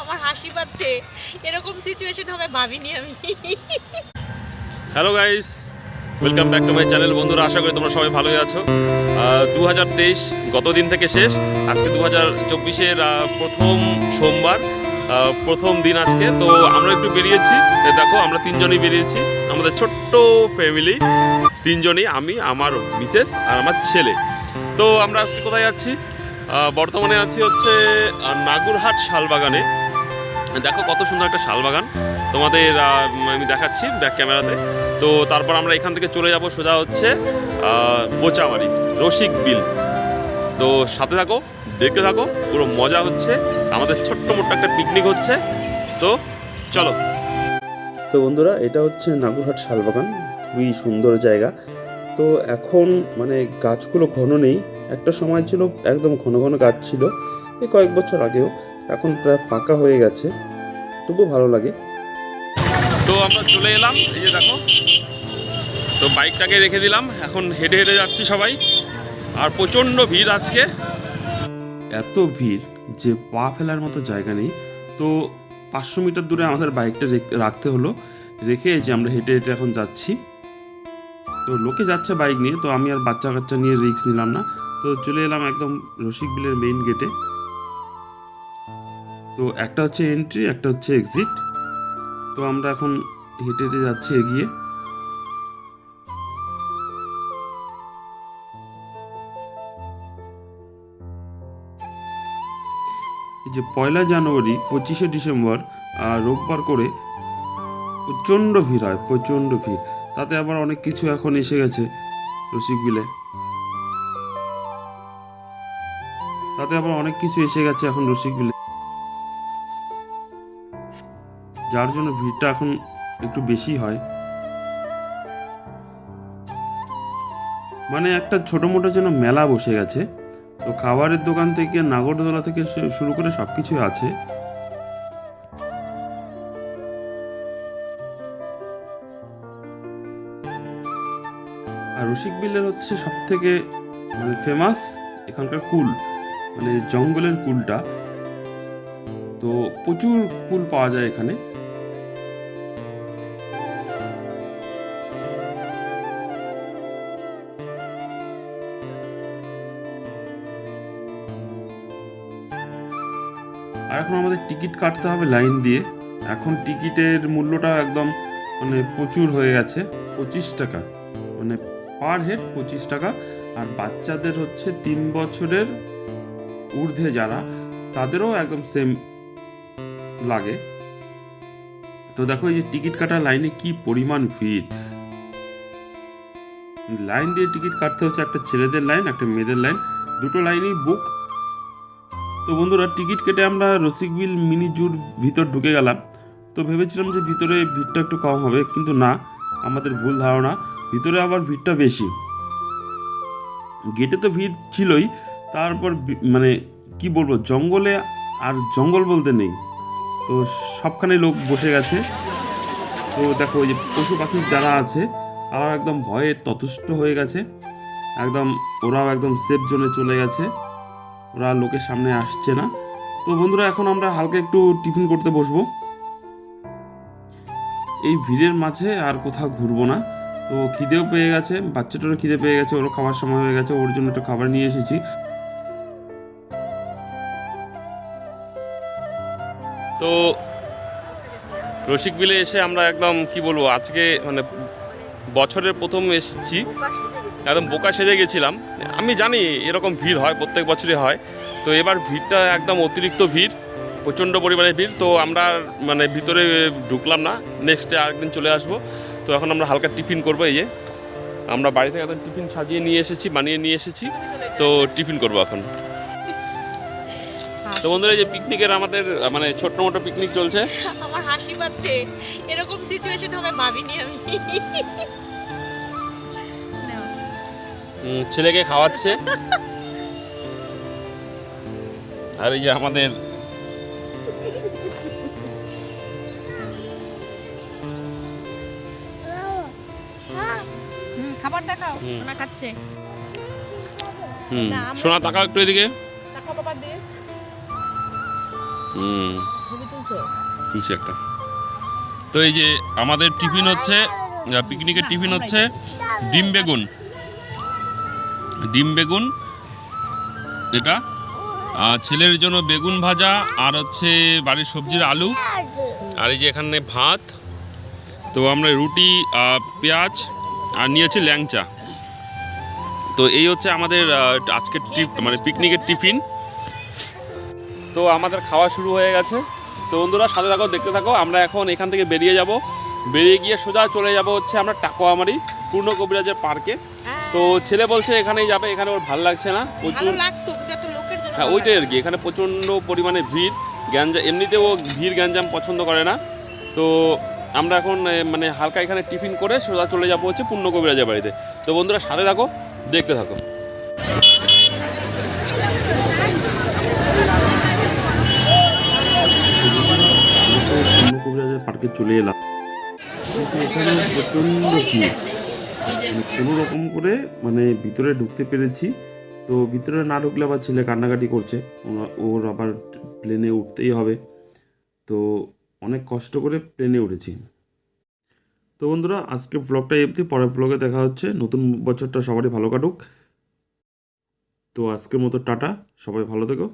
আমার হাসি পাচ্ছে। এরকম সিচুয়েশন হবে ভাবিনি আমি। Hello guys welcome back to my channel বন্ধুরা, আশা করি তোমরা সবাই ভালোই আছো। দু হাজার তেইশ গত দিন থেকে শেষ, আজকে দু হাজার চব্বিশের প্রথম সোমবার প্রথম দিন আজকে। তো আমরা একটু বেরিয়েছি দেখো আমরা তিনজনই বেরিয়েছি, আমাদের ছোট্ট ফ্যামিলি তিনজনই আমি, আমার মিসেস আর আমার ছেলে। তো আমরা আজকে কোথায় যাচ্ছি? বর্তমানে আছি হচ্ছে নাগুরহাট শালবাগানে। দেখো কত সুন্দর একটা শালবাগান। তোমাদের আমি দেখাচ্ছি ব্যাক ক্যামেরাতে তো তারপর আমরা এখান থেকে চলে যাব সোজা হচ্ছে বোচামারি, রসিক বিল। তো সাথে থাকো, দেখতে থাকো, পুরো মজা হচ্ছে। আমাদের ছোট্ট মোট্ট একটা পিকনিক হচ্ছে। তো চলো। তো বন্ধুরা, এটা হচ্ছে নাগুরহাট শালবাগান। খুবই সুন্দর জায়গা। তো এখন মানে গাছগুলো ঘন নেই। একটা সময় ছিল একদম ঘন ঘন গাছ ছিল। এই কয়েক বছর আগেও এখন প্রায় ফাঁকা হয়ে গেছে। তবুও ভালো লাগে। তো আমরা চলে এলাম এই যে দেখো। তো বাইকটাকে রেখে দিলাম এখন হেঁটে হেঁটে যাচ্ছি সবাই। আর প্রচণ্ড ভিড় আজকে। এত ভিড় যে পা ফেলার মতো জায়গা নেই। তো পাঁচশো মিটার দূরে আমাদের বাইকটা রেখ- রাখতে হলো। রেখে যে আমরা হেঁটে হেঁটে এখন যাচ্ছি। তো লোকে যাচ্ছে বাইক নিয়ে তো আমি আর বাচ্চা কাচ্চা নিয়ে রিস্ক নিলাম না। তো চলে এলাম একদম রসিক বিলের মেইন গেটে তো একটা হচ্ছে এন্ট্রি একটা হচ্ছে এক্সিট তো আমরা এখন হেঁটে হেঁটে যাচ্ছি এগিয়ে। যে পয়লা জানুয়ারি, পঁচিশে ডিসেম্বর রোববার করে প্রচণ্ড ভিড় হয়, প্রচণ্ড ভিড়। তাতে আবার অনেক কিছু এখন এসে গেছে রসিক তাতে আবার অনেক কিছু এসে গেছে এখন রসিক বিলে। যার জন্য ভিড়টা এখন একটু বেশি হয়। মানে একটা ছোট মোটো যেন মেলা বসে গেছে। তো খাবারের দোকান থেকে নাগরদোলা থেকে শুরু করে সব কিছুই আছে। আর রসিক বিলের হচ্ছে সব থেকে মানে ফেমাস এখানকার কুল। মানে জঙ্গলের কুলটা। তো প্রচুর কুল পাওয়া যায় এখানে। আর এখন আমাদের টিকিট কাটতে হবে লাইন দিয়ে। এখন টিকিটের মূল্যটা একদম মানে প্রচুর হয়ে গেছে, পঁচিশ টাকা। মানে পার হেড পঁচিশ টাকা। আর বাচ্চাদের হচ্ছে তিন বছরের ঊর্ধ্বে যারা, তাদেরও একদম সেম লাগে। তো দেখো এই যে টিকিট কাটার লাইনে কি পরিমাণ ভিড়। লাইন দিয়ে টিকিট কাটতে হচ্ছে একটা ছেলেদের লাইন, একটা মেয়েদের লাইন, দুটো লাইনই বুক তো বন্ধুরা, টিকিট কেটে আমরা রসিকবিল মিনি জুর ভিতর ঢুকে গেলাম। তো ভেবেছিলাম যে ভিতরে ভিড়টা একটু কম হবে, কিন্তু না, আমাদের ভুল ধারণা। ভিতরে আবার ভিড়টা বেশি। গেটে তো ভিড় ছিলই তারপর মানে কি বলব, জঙ্গলে আর জঙ্গল বলতে নেই। তো সবখানে লোক বসে গেছে। তো দেখো, ওই যে পশু পাখি যারা আছে, তারাও একদম ভয়ে ততুষ্ট হয়ে গেছে। একদম ওরাও একদম সেফ জোনে চলে গেছে। ওরা লোকের সামনে আসছে না। তো বন্ধুরা, এখন আমরা হালকা একটু টিফিন করতে বসবো। এই ভিড়ের মাঝে আর কোথাও ঘুরবো না। তো খিদেও পেয়ে গেছে, বাচ্চাটারও খিদে পেয়ে গেছে, ওরও খাওয়ার সময় হয়ে গেছে, ওর জন্য একটু খাবার নিয়ে এসেছি। তো রসিক বিলে এসে আমরা একদম, কি বলব, আজকে মানে বছরের প্রথম এসেছি। একদম বোকা সেজে গেছিলাম। আমি জানি এরকম ভিড় হয়, প্রত্যেক বছরই হয়। তো এবার ভিড়টা একদম অতিরিক্ত ভিড়, প্রচণ্ড পরিমাণে ভিড়। তো আমরা মানে ভিতরে ঢুকলাম না। নেক্সট আরেকদিন চলে আসব। তো এখন আমরা হালকা টিফিন করব, এই যে। আমরা বাড়ি থেকে একদম টিফিন সাজিয়ে নিয়ে এসেছি, বানিয়ে নিয়ে এসেছি। তো টিফিন করব এখন। তো বন্ধুরা যে পিকনিকের আমাদের মানে ছোট্ট মোটো পিকনিক চলছে। আমার হাসি পাচ্ছে। এরকম সিচুয়েশন হবে ভাবিনি আমি। ছেলেকে খাওয়াচ্ছে। আর এই যে আমাদের হুম, খাবার দেখাও খাচ্ছে। হুম সোনা তাকাও একটু এদিকে। হুম। তুলছি? একটা। তো এই যে আমাদের টিফিন হচ্ছে পিকনিকের টিফিন হচ্ছে ডিম বেগুন। ডিম বেগুন এটা। আর ছেলের জন্য বেগুন ভাজা আর হচ্ছে বাড়ির সবজির আলু। আর এই যে এখানে ভাত। তো আমরা রুটি পেঁয়াজ আর নিয়েছি ল্যাংচা। তো এই হচ্ছে আমাদের আজকের টিপ মানে পিকনিকের টিফিন। তো আমাদের খাওয়া শুরু হয়ে গেছে। তো বন্ধুরা সাথে থাকো দেখতে থাকো। আমরা এখন এখান থেকে বেরিয়ে যাব। বেরিয়ে গিয়ে সোজা চলে যাব হচ্ছে আমরা টাকোয়ামারি পূর্ণ কবিরাজের পার্কে। তো ছেলে বলছে এখানেই যাবে এখানে ওর ভালো লাগছে না। প্রচুর হ্যাঁ ওইটাই আর কি এখানে প্রচণ্ড পরিমাণে ভিড় গ্যাঞ্জাম এমনিতেও ভিড় গ্যাঞ্জাম পছন্দ করে না। তো আমরা এখন মানে হালকা এখানে টিফিন করে সোজা চলে যাব হচ্ছে পূর্ণ কবিরাজের বাড়িতে। তো বন্ধুরা সাথে থাকো দেখতে থাকো আমরা তো পূর্ণ কবিরাজের পার্কে চলে এলাম। কিন্তু এখানে প্রচণ্ড ভিড়। মানে কোনো রকম করে মানে ভিতরে ঢুকতে পেরেছি। তো ভিতরে না ঢুকলে আবার ছেলে কান্নাকাটি করছে। ওরা- আবার প্লেনে উঠতেই হবে। তো অনেক কষ্ট করে প্লেনে উঠেছি। তো বন্ধুরা, আজকে ব্লগটা অবধি। পরের ব্লগে দেখা হচ্ছে। নতুন বছরটা সবারই ভালো কাটুক। তো আজকের মতো টাটা। সবাই ভালো থেকো।